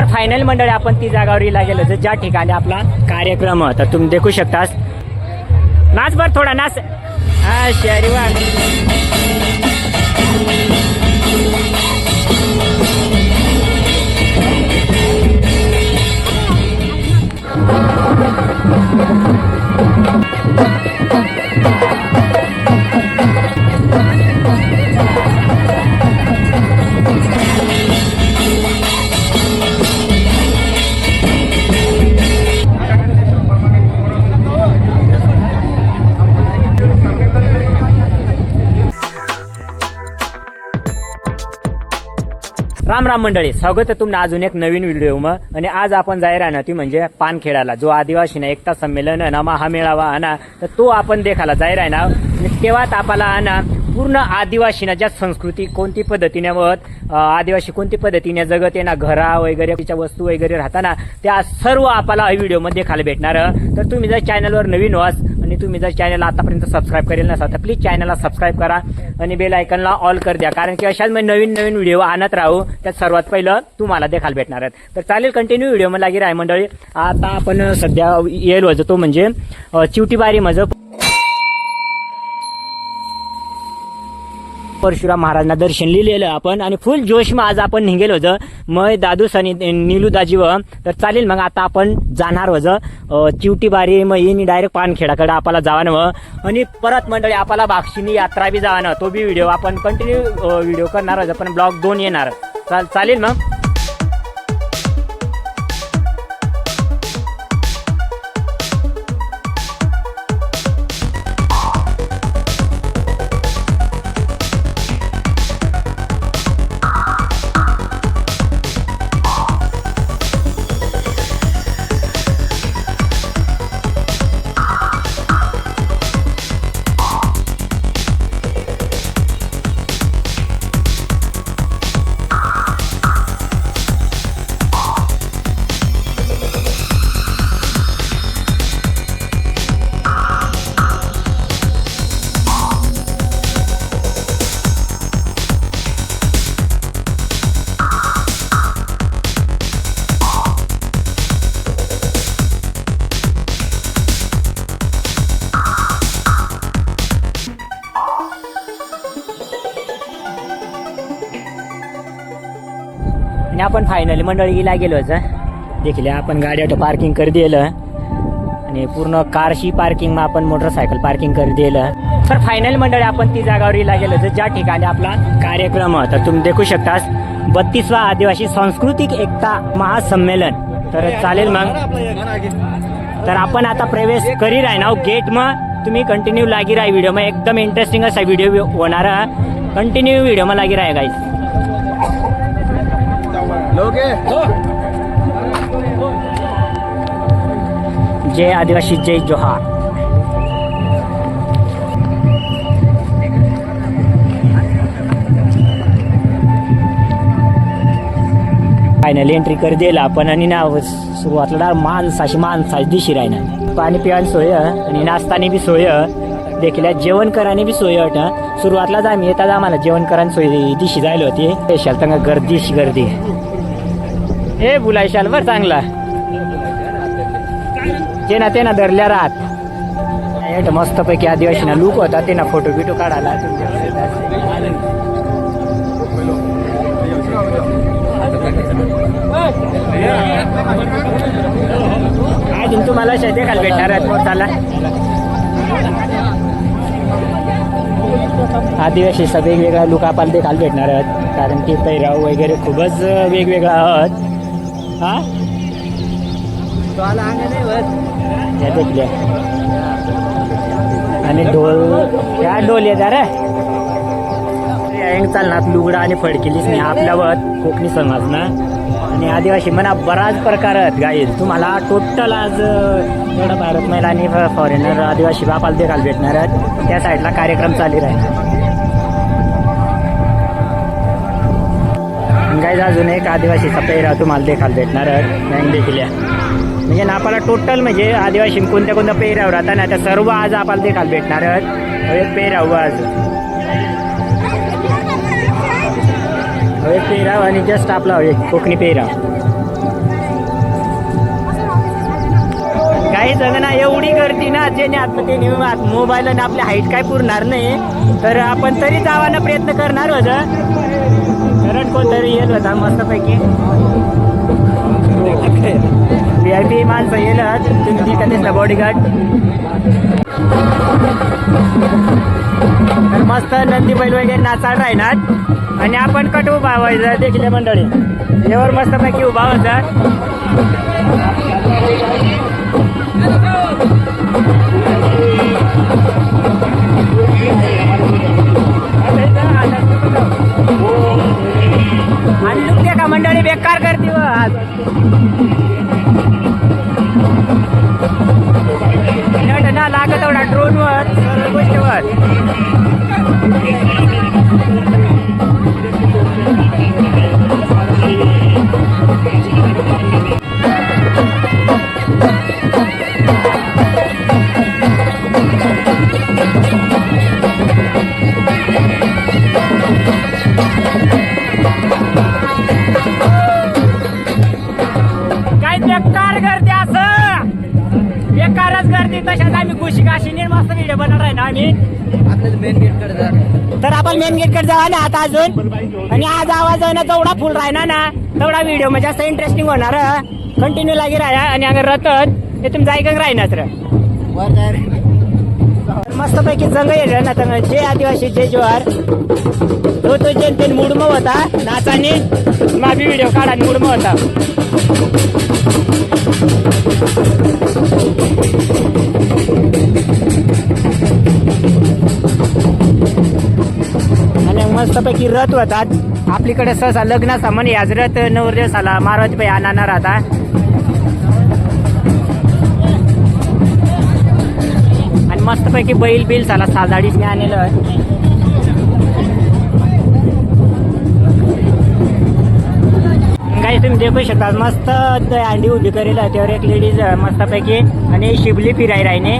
तर फायनल मंडळ आपण ती जागावरीला गेलो होतो ज्या ठिकाणी आपला कार्यक्रम होता तुम्ही देखू शकतास नाच बर थोडा नाच. हा शहरी you. राम राम मंडळी स्वागत आहे तुम्हाला अजून एक नवीन व्हिडिओ मग आणि आज आपण जाहीर आहे ना ती म्हणजे पानखेडाला. जो आदिवासी ना एकता संमेलन ना महा मेळावा आणा तर तो आपण देखाला जाहीर आहे ना. आणि तेव्हाच आपल्याला आहे ना पूर्ण आदिवासीना ज्या संस्कृती कोणती पद्धतीने वत आदिवासी कोणती पद्धतीने जगत आहे ना घरा वगैरे तिच्या वस्तू वगैरे राहताना त्या सर्व आपल्याला व्हिडिओमध्ये देखायला भेटणार. तर तुम्ही जर चॅनलवर नवीन व्हास आणि तुम्ही जर चॅनल आतापर्यंत सबस्क्राईब करेल नसाल तर प्लीज चॅनलला सबस्क्राईब करा आणि बेल आयकनला ऑल कर द्या. कारण की अशाच मी नवीन नवीन व्हिडिओ आणत राहू त्यात सर्वात पहिलं तुम्हाला देखायला भेटणार आहेत. तर चालेल कंटिन्यू व्हिडिओ मला लागेल आहे मंडळी. आता आपण सध्या येईल होतो तो म्हणजे चिवटीबारी माझं परशुराम महाराजांना दर्शन लिहिलेलं आपण. आणि फुल जोशमा आज आपण निघेलो होतं. मग दादूस आणि नीलू दाजीव व तर चालेल मग आता आपण जाणार होतं. चिवटी बारी मग येईन डायरेक्ट पानखेडाकडे आपल्याला जावान व आणि परत मंडळी आपल्याला बाक्षिनी यात्रा बी जावानं तो बी व्हिडिओ आपण कंटिन्यू व्हिडिओ करणार होतं. पण ब्लॉग दोन येणार. चाल चालेल मग? आपण फायनली मंडळीला गेलो होतं देखील आपण गाडी ऑटो पार्किंग कर दिलं आणि पूर्ण कारशी पार्किंग मग आपण मोटरसायकल पार्किंग कर दिलं. तर फायनल मंडळी आपण ती जागावरीला गेलो तर ज्या ठिकाणी आपला कार्यक्रम होता तुम्ही देखू शकतास बत्तीसवा आदिवासी सांस्कृतिक एकता महासंमेलन. तर चालेल मग? तर आपण आता प्रवेश करी राही ना हो. गेट मग तुम्ही कंटिन्यू लागी राही. व्हिडिओ मग एकदम इंटरेस्टिंग असा व्हिडिओ होणार कंटिन्यू व्हिडिओ मग लागी राही गाईस जय आदिवासी जय जोहार। फायनली एंट्री कर दिला आपण आणि ना सुरुवातला माणसाशी माणसाची दिशी राहिना. पाणी पिवायला सोय आणि नाचतानी बी सोय देखील जेवण कराने बी सोय अट सुरुवातलाच आम्ही येतात आम्हाला जेवण करायला सोय दिशी जायला होती. स्पेशल तंग गर्दीशी गर्दी हे बुलायशाल बर चांगला. ते ना ते ना धरल्या राहत. मस्त पैकी आदिवासी ना लुक होता ते ना फोटो बिटो काढायला. अजून तुम्हाला शेते खाल भेटणार आहेत मग आदिवासी वेगवेगळा लुक आपल्याला ते खाल भेटणार आहेत कारण की पैराव वगैरे खूपच वेगवेगळा आहात. हा? आणि ढोल. त्या ढोल येत रे. चालणार लुगडा आणि फडकिलीच नाही आपल्यावर कोकणी समाज ना. आणि आदिवासी म्हणा बराच प्रकार आहेत गाईल तुम्हाला टोटल आज एवढा भारत महिला आणि फॉरेनर आदिवासी बापाला देखाल भेटणार आहेत. त्या साईडला कार्यक्रम चालू राहील. आणि काहीच अजून एक आदिवासीचा राहतो तुम्हाला देखायला भेटणार नाही देखील म्हणजे आपल्याला टोटल म्हणजे आदिवासी कोणत्या कोणत्या पेहराव राहता ना त्या सर्व आज आपल्याला देखायला भेटणार आहेत. हो, पेहराव आज. हो, हवे पेहराव आणि जस्ट आपला हवे कोकणी पेहराव. काही जण ना एवढी गर्दी ना जे आता ते मोबाईल आणि आपली हाईट काय पुरणार नाही. तर आपण तरी जावाना प्रयत्न करणार होतं कारण कोणतरी येत होता मस्तपैकी. व्ही आय पी माणसं येलं तुम्ही ती का बॉडीगार्ड तर मस्त नंदी बैल वगैरे नाचाड राहणार. आणि आपण कट उभा व्हायचं देखील मंडळी. यावर मस्तपैकी उभा होता आणि लुकते का मंडळी बेकार करते व आज नट ना लागत एवढा ड्रोनवर सर्व गोष्टीवर. काय आम्ही मेन जा. तर आपण मेन गेटकडे जाऊ ना आता अजून. आणि आज आवाज आहे ना तेवढा फुल राहणार ना. तेवढा व्हिडिओ म्हणजे जास्त इंटरेस्टिंग होणार कंटिन्यू लागी राहा आणि अगर रतन ते तुम्ही जायक राहणार. वर काय रे? मस्त पैकी जंग येईल ना तर जे आदिवासी जे ज्वार. तो तो जेन मुडम होता. नाचाने. माझी व्हिडिओ काढा मुडम होता. मस्तपैकी रथ होतात आपलीकडे सहसा लग्नाचा म्हणे आज रथ नवरदेसाला महाराज भाई आणणार आता आणि मस्तपैकी बैल बिल झाला. साजाडीच आणलेलं काही तुम्ही देखू शकता मस्त अंडी उभी करेल. आहे त्यावर एक लेडीज मस्तपैकी. आणि शिबली फिराय राहिने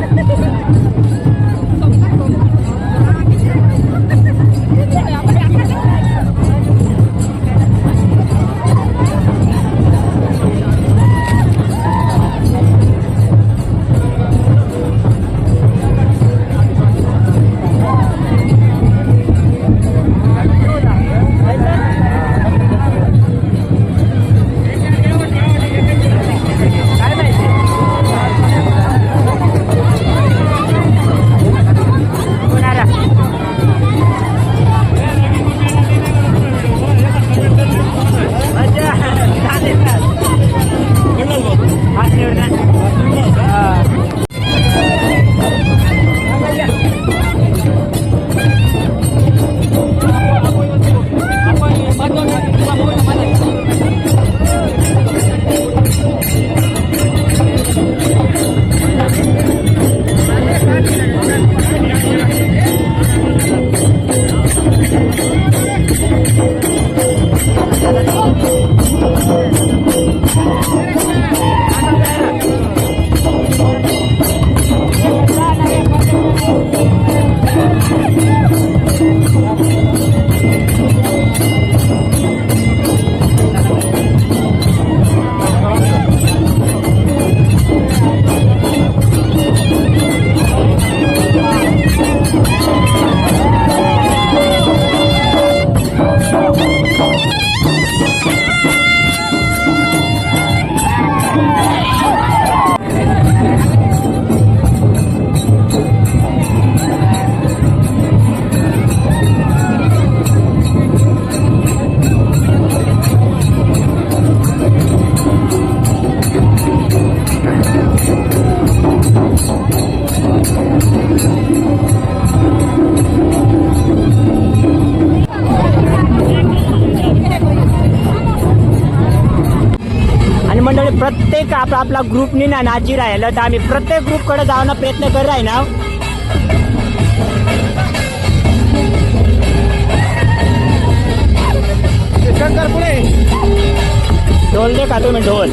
आपला आपला ग्रुपनी ना नाची राहिलं. तर आम्ही प्रत्येक ग्रुपकडे जाऊन प्रयत्न करत आहे ना. ढोल दे का तुम्ही ढोल?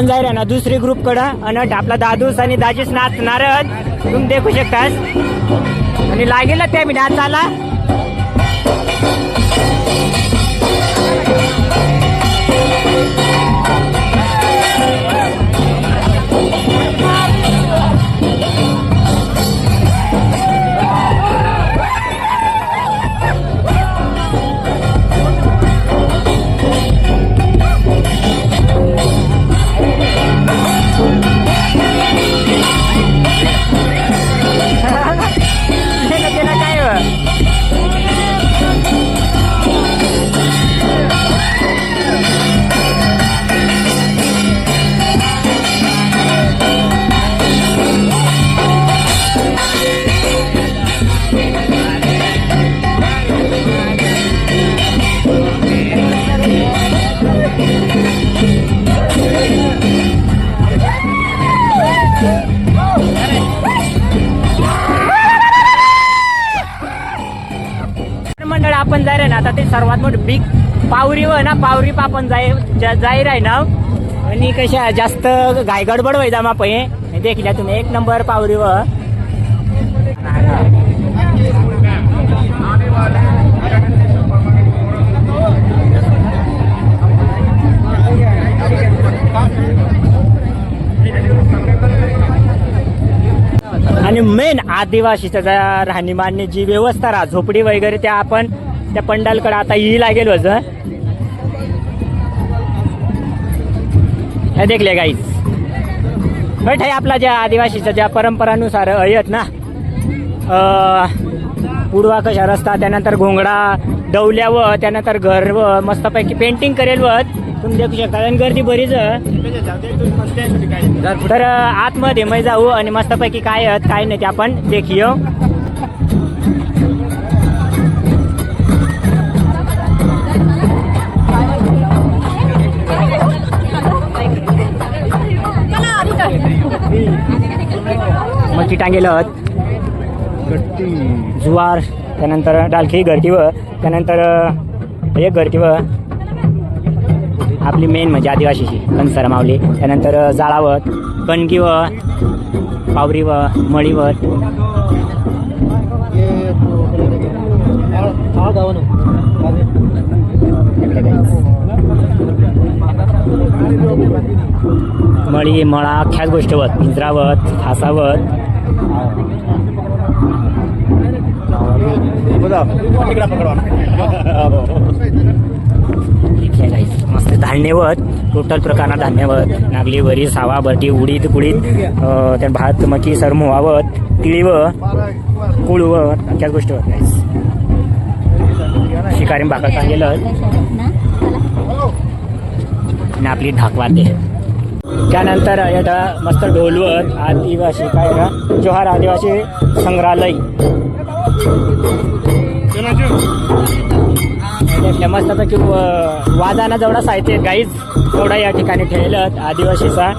आपण जाईल आहे ना दुसरी ग्रुप कडं. आणि आपला दादूस आणि दाजीस नाचणार आहेत. तुम्ही देखू शकतास. आणि लागेल त्या मी नाचाला ना पावरी पापन आपण जाय जा- जाहीर आहे ना? आणि कशा जास्त गायगडबड गडबड मा जामा पै देखल्या तुम्ही एक नंबर पावरी व आणि मेन आदिवासीच्या ज्या राहणीमानने जी व्यवस्था राहा झोपडी वगैरे त्या आपण त्या पंडालकडे आता ही लागेल वजन. हे देखले गाई बैठ आहे आपला ज्या आदिवासीच्या ज्या परंपरानुसार आहेत ना पुडवा कशा रस्ता त्यानंतर घोंगडा डवल्या व त्यानंतर घर व मस्तपैकी पेंटिंग करेल व तुम्ही देखू शकता आणि गर्दी बरीच तर आतमध्ये मै जाऊ आणि मस्तपैकी काय आहेत काय नाही ते आपण देखीयो मच्छी टांगेल आहेत जुवार त्यानंतर डालखी व त्यानंतर एक व आपली मेन म्हणजे आदिवासीची कणसर मावली त्यानंतर जाळावत कणकी व पावरी व मळीवत मळी मळा अख्याच गोष्टीवत पिंजरावत फासावत मस्त धान्यवत टोटल प्रकारना धान्यवत. नागली वरी सावा बरटी उडीद कुडीद त्या भात मकी सरमोवावत तिळीव कुळवत अख्याच गोष्टी शिकारी भाकर चांगलं आणि आपली ढाकवाते त्यानंतर येता मस्त ढोलवत आदिवासी काय ना जोहार आदिवासी संग्रहालय. फेमस मस्तपैकी व- वादाना जेवढा साहित्य गाईज तेवढा या ठिकाणी ठेवलं आदिवासीचा.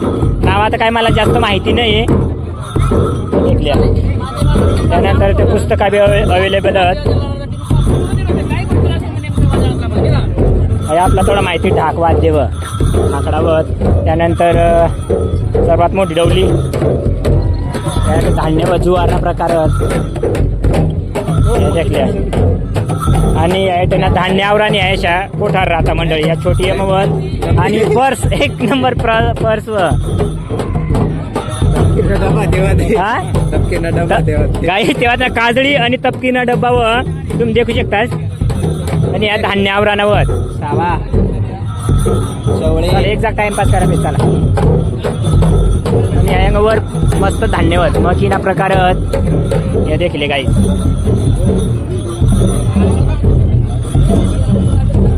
नाव आता काय मला जास्त माहिती नाही. आहे त्यानंतर ते पुस्तक अवेलेबल आहेत. आपला थोडा माहिती ढाक वाद्य व आकडावत त्यानंतर सर्वात मोठी डवली. त्यानंतर धान्य व जुवारना प्रकार हे आणि या त्यांना धान्यावर आणि यायच्या कोठार राहता मंडळी. या छोटी यमवत आणि पर्स एक नंबर पर्स व. हा? गाई तेव्हा काजळी आणि तपकीना डब्बा व. तुम्ही देखू शकता आणि या धान्यावर आणवत सावा. चला, एक जा टाइमपास करा मी चला. आणि या मस्त धान्यवत मग ना प्रकार हे देखील काही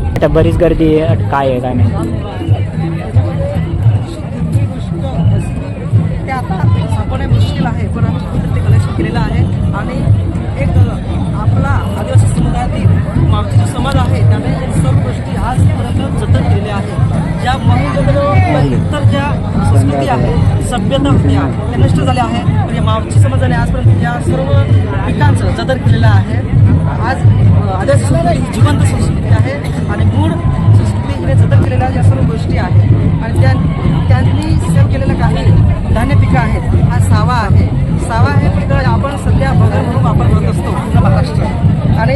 आता बरीच गर्दी आहे. काय आहे काय नाही. आता संपवणे मुश्किल आहे पण आम्ही कुठेतरी आहे. आणि मारुती समाज आहे त्याने सर्व गोष्टी आज आजपर्यंत जतन केल्या आहेत. ज्या महिला इतर ज्या संस्कृती आहे सभ्यता होत्या त्या नष्ट झाल्या आहे म्हणजे मारुती समाजाने आजपर्यंत या सर्व पिकांचं जतन केलेलं आहे. आज आदर्श संस्कृती ही जिवंत संस्कृती आहे आणि मूळ संस्कृती हिने जतन केलेल्या या सर्व गोष्टी आहेत. आणि त्या त्यांनी सेव्ह केलेलं काही धान्य पिकं आहेत. हा सावा आहे. सावा हे पिकं आपण असतो. पूर्ण महाराष्ट्र. आणि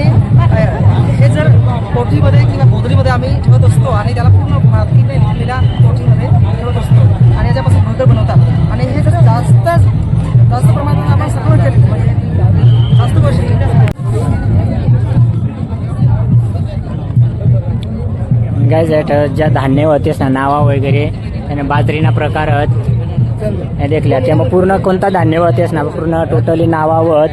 हे जर कोठीमध्ये किंवा गोदरीमध्ये आम्ही ठेवत असतो आणि त्याला पूर्ण मातीने लिहिलेल्या कोठीमध्ये ठेवत असतो आणि याच्यापासून भगर बनवतात. आणि हे जर जास्त जास्त प्रमाणात आपण सगळं केलं म्हणजे जास्त टिकण्यासाठी गाईज ज्या धान्य होतेस ना नावा वगैरे आणि बाजरीना प्रकार आहेत हे देखल्या त्यामुळे पूर्ण कोणता धान्य होतेस ना पूर्ण टोटली नावावत.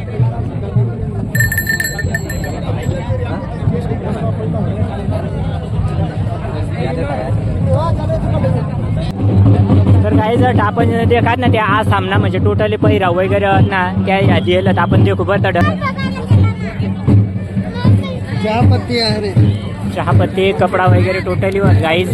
तर काही जर आपण देखात ना ते आज सामना म्हणजे टोटली पहिरा वगैरे ना त्या यादी तर आपण देखू बरं तड. चहा पत्ती आहे रे. चहापत्ती कपडा वगैरे टोटली गाईज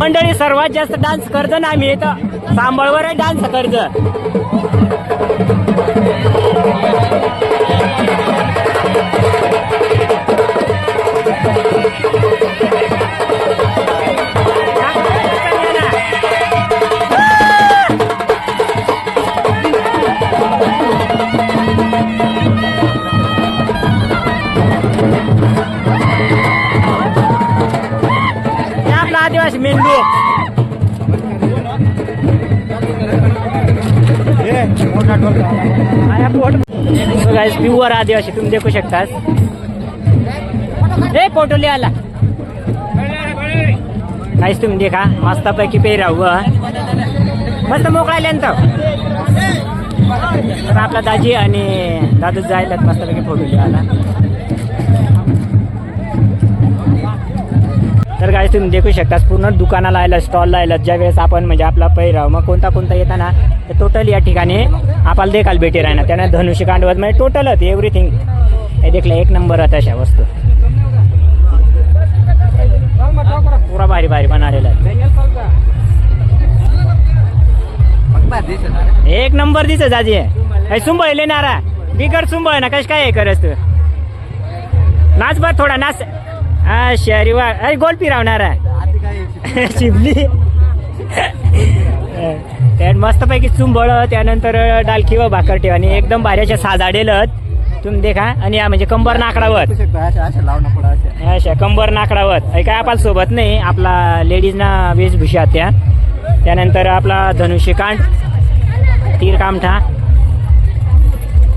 मंडळी सर्वात जास्त डान्स करतो ना आम्ही तर सांबळवर डान्स करतो. गाईस प्युअर आदिवासी तुम्ही देखू शकतास. हे पोटोली आला. काहीच तुम्ही देखा मस्तपैकी पेराव मस्त मोकळायला तर आपला दाजी आणि दादू जायला मस्तपैकी फोटो आला. तर गाईस तुम्ही देखू शकता पूर्ण दुकानाला आलं स्टॉल लायला ज्या वेळेस आपण म्हणजे आपला पैराव मग कोणता कोणता येताना तर टोटल या ठिकाणी आपल्याला देखाल भेटी राहणार त्याने धनुष्य कांडवत म्हणजे टोटल होती एव्हरीथिंग हे देखलं एक नंबर होत अशा वस्तू. पुरा भारी भारी बनवलेला एक नंबर दिसत दाजी आहे सुंबळ नारा. बिगर सुंबळ ना कश काय हे करस तू? नाच बर थोडा नाच. हा शहरी वा. अरे गोल फिरावणार आहे शिबली. त्यात मस्तपैकी चुंबळ त्यानंतर डालकी व भाकर ठेव आणि एकदम भाऱ्याच्या साजाडेलत तुम्ही देखा आणि या म्हणजे कंबर नाकडावत अशा कंबर नाकडावत हे काय आपला सोबत नाही आपला लेडीजना वेशभूषा त्या. त्यानंतर आपला धनुष्यकांड तीर कामठा.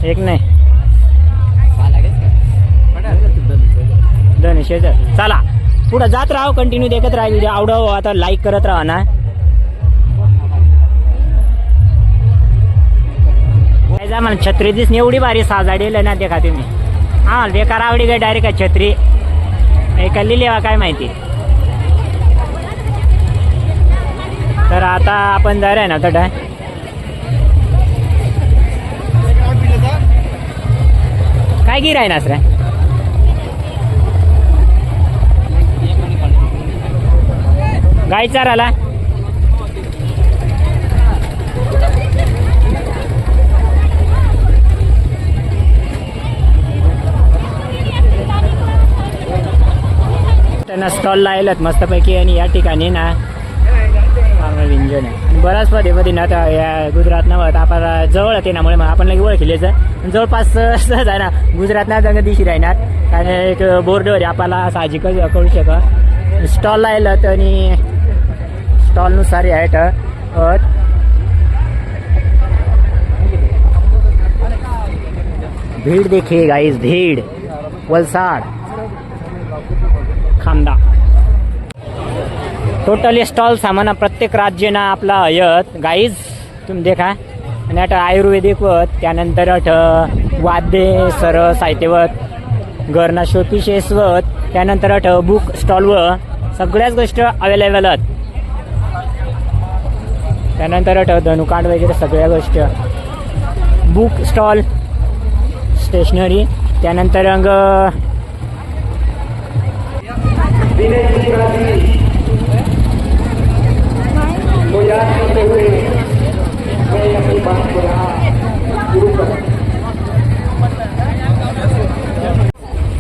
एक नाही. धनुष्यच चला. पुढं जात राहा कंटिन्यू देखत राहा व्हिडिओ आवडावं आता लाईक करत राहा ना. काय म्हणा मला छत्री दिस एवढी भारी साजाडेल ना देखा तुम्ही. हा बेकार आवडी काय डायरेक्ट आहे छत्री. एका लिहिलेवा काय माहिती. तर आता आपण जाय आहे ना तर काय गिर आहे ना सर गाय चाराला? त्यांना स्टॉल लायलात मस्तपैकी आणि या ठिकाणी ना व्यंजन आहे बऱ्याच बराच मध्ये ना आता या गुजरातनं आपण जवळ आहे त्यामुळे मग आपण लगे ओळखलेचं जवळपास सहज आहे ना गुजरातनं जंग दिशी राहणार? कारण एक बोर्डवर आपल्याला साहजिकच कळू शकत. स्टॉल लायलात आणि स्टॉलनुसार आहे आहेत भीड़ देखील गाईज भीड़. वलसाड. खांदा. टोटली स्टॉल सामान प्रत्येक राज्यना आपला हयत. गाईज तुम्ही देखा. आणि आता आयुर्वेदिक वत त्यानंतर अठ वाद्य सर साहित्यवत घरना शोपीशेस वत त्यानंतर अठ बुक स्टॉल व सगळ्याच गोष्टी अवेलेबल आहेत. त्यानंतर अठ धनुकांड वगैरे सगळ्या गोष्टी. बुक स्टॉल स्टेशनरी त्यानंतर अंग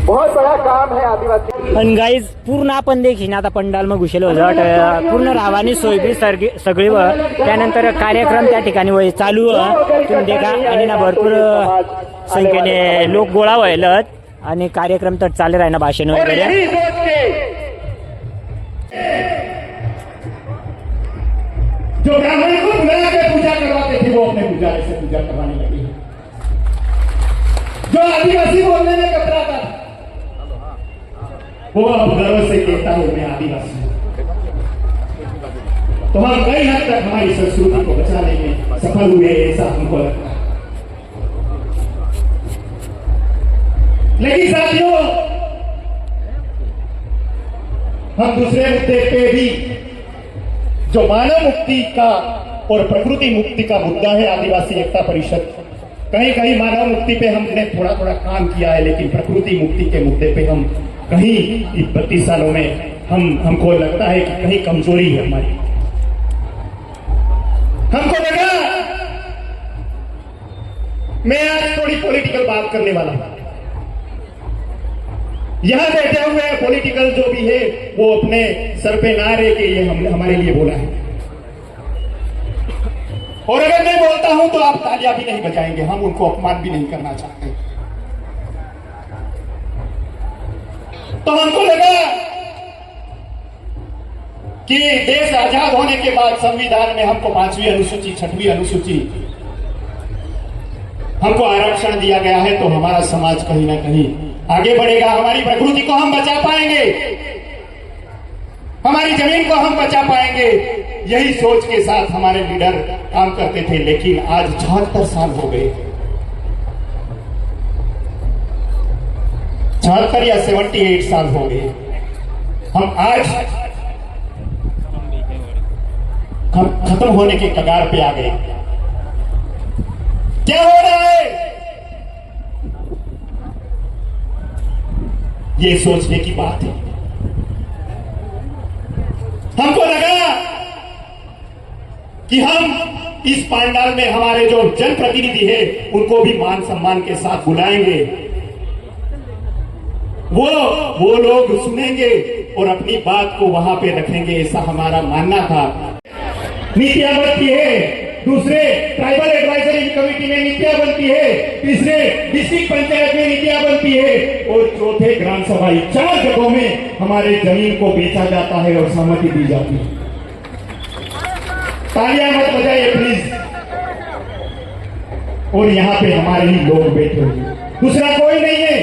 बहुत बड़ा काम है आदिवासी गाईज पूर्ण आपण देखील आता पंडाल मग घुसेलो होतो पूर्ण रावानी सोय बी सरगी सगळी व त्यानंतर कार्यक्रम त्या ठिकाणी वय चालू तुम्ही देखा आणि ना भरपूर संख्येने लोक गोळा व्हायलत आणि कार्यक्रम तर चालू राहिना भाषण वगैरे. ब्राह्मण को बुला के पूजा करवाते थे वो अपने पुजारी से पूजा करवाने लगे जो आदिवासी बोलने में कतराता वो अब गर्व से कहता है मैं आदिवासी तो हम कई हद तक हमारी संस्कृति को बचाने में सफल हुए ऐसा हमको लगता है लेकिन साथियों, हम दूसरे मुद्दे पे भी जो मानव मुक्ति का और प्रकृति मुक्ति का मुद्दा है आदिवासी एकता परिषद। कहीं कहीं मानव मुक्ति पे हमने थोड़ा थोड़ा काम किया है, लेकिन प्रकृति मुक्ति के मुद्दे पे हम कहीं बत्तीस सालों में हम, हमको लगता है कि कहीं कमज़ोरी है हमारी। हमको लगा, मैं आज थोड़ी पॉलिटिकल बात करने वाला हूँ। यहाँ बैठे हुए पॉलिटिकल जो भी है, वो अपने सर पे ना रहे कि ये हम, हमारे लिए बोला है। और अगर मैं बोलता हूँ तो आप तालियाँ भी नहीं बजाएँगे, हम उनको अपमान भी नहीं करना चाहते। तो हमको लगा कि देश आज़ाद होने के बाद संविधान में हमको पांचवी अनुसूची, छठवीं अनुसूची, हमको आरक्षण दिया गया है तो हमारा समाज कहीं ना कहीं आगे बढ़ेगा, हमारी प्रकृति को हम बचा पाएँगे। हमारी ज़मीन को हम बचा पाएँगे। यही सोच के साथ हमारे लीडर काम करते थे, लेकिन आज चौहत्तर साल हो गए। चौहत्तर या सेवेंटी एट साल हो गए। हम आज खत्म होने के कगार पे आ गए। क्या हो रहा है? ये सोचने की बात है। हमको लगा कि हम इस पांडाल में हमारे जो जनप्रतिनिधि है, उनको भी मान सम्मान के साथ बुलाएँगे। वो वो लोग सुनेंगे और अपनी बात को वहाँ पे रखेंगे, ऐसा हमारा मानना था। नीतियाँ बनती है। दूसरे ट्राइबल एडवाइजरी कमेटी में नीतियाँ बनती है, तीसरे डिस्ट्रिक्ट पंचायत में नीतियाँ बनती है, और चौथे ग्राम सभा चार जगहों में हमारे ज़मीन को बेचा जाता है और सहमति दी जाती है। तालियाँ मत बजाइए प्लीज़ और यहाँ पे हमारे ही लोग बैठे हुए दूसरा कोई नहीं है।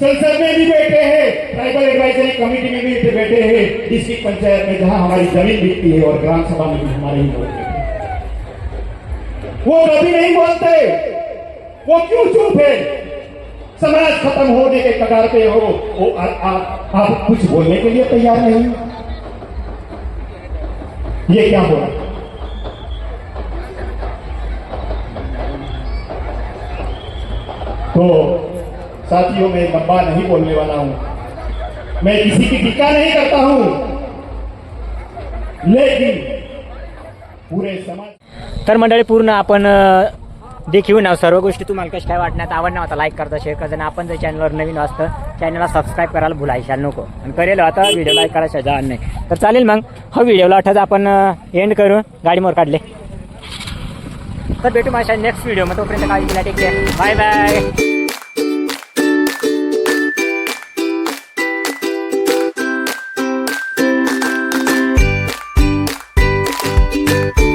संसद में भी बैठे हैं, ट्राइबल एडवाइजरी कमेटी में भी बैठे हैं, डिस्ट्रिक्ट पंचायत में जहाँ हमारी ज़मीन बिकती है और ग्राम सभा में भी हमारे ही लोग वो कभी नहीं बोलते। वो क्यों चुप है? समाज खत्म होने के कगार पे हो। वो आ, आ, आप कुछ बोलने के लिए तैयार नहीं। ये क्या रहा तो साथियों मैं लंबा नहीं बोलने वाला हूँ। मैं किसी की टीका नहीं करता हूँ। लेकिन पूरे समाज तर मंडळी पूर्ण आपण देखील ना सर्व गोष्टी तुम्हाला कशा काय वाटण्यात आवडणार होता लाईक करता शेअर करता. आणि आपण जर चॅनलवर नवीन असतं चॅनलला सबस्क्राईब करायला भुलायशाल नको. आणि करेल आता व्हिडिओ लाईक करायचा जाण नाही. तर चालेल मग हो हा व्हिडिओला आठवत आपण एंड करू. गाडीमोर काढले. तर भेटू माझ्या नेक्स्ट व्हिडिओ मग तोपर्यंत काळजी घ्या टेक बाय बाय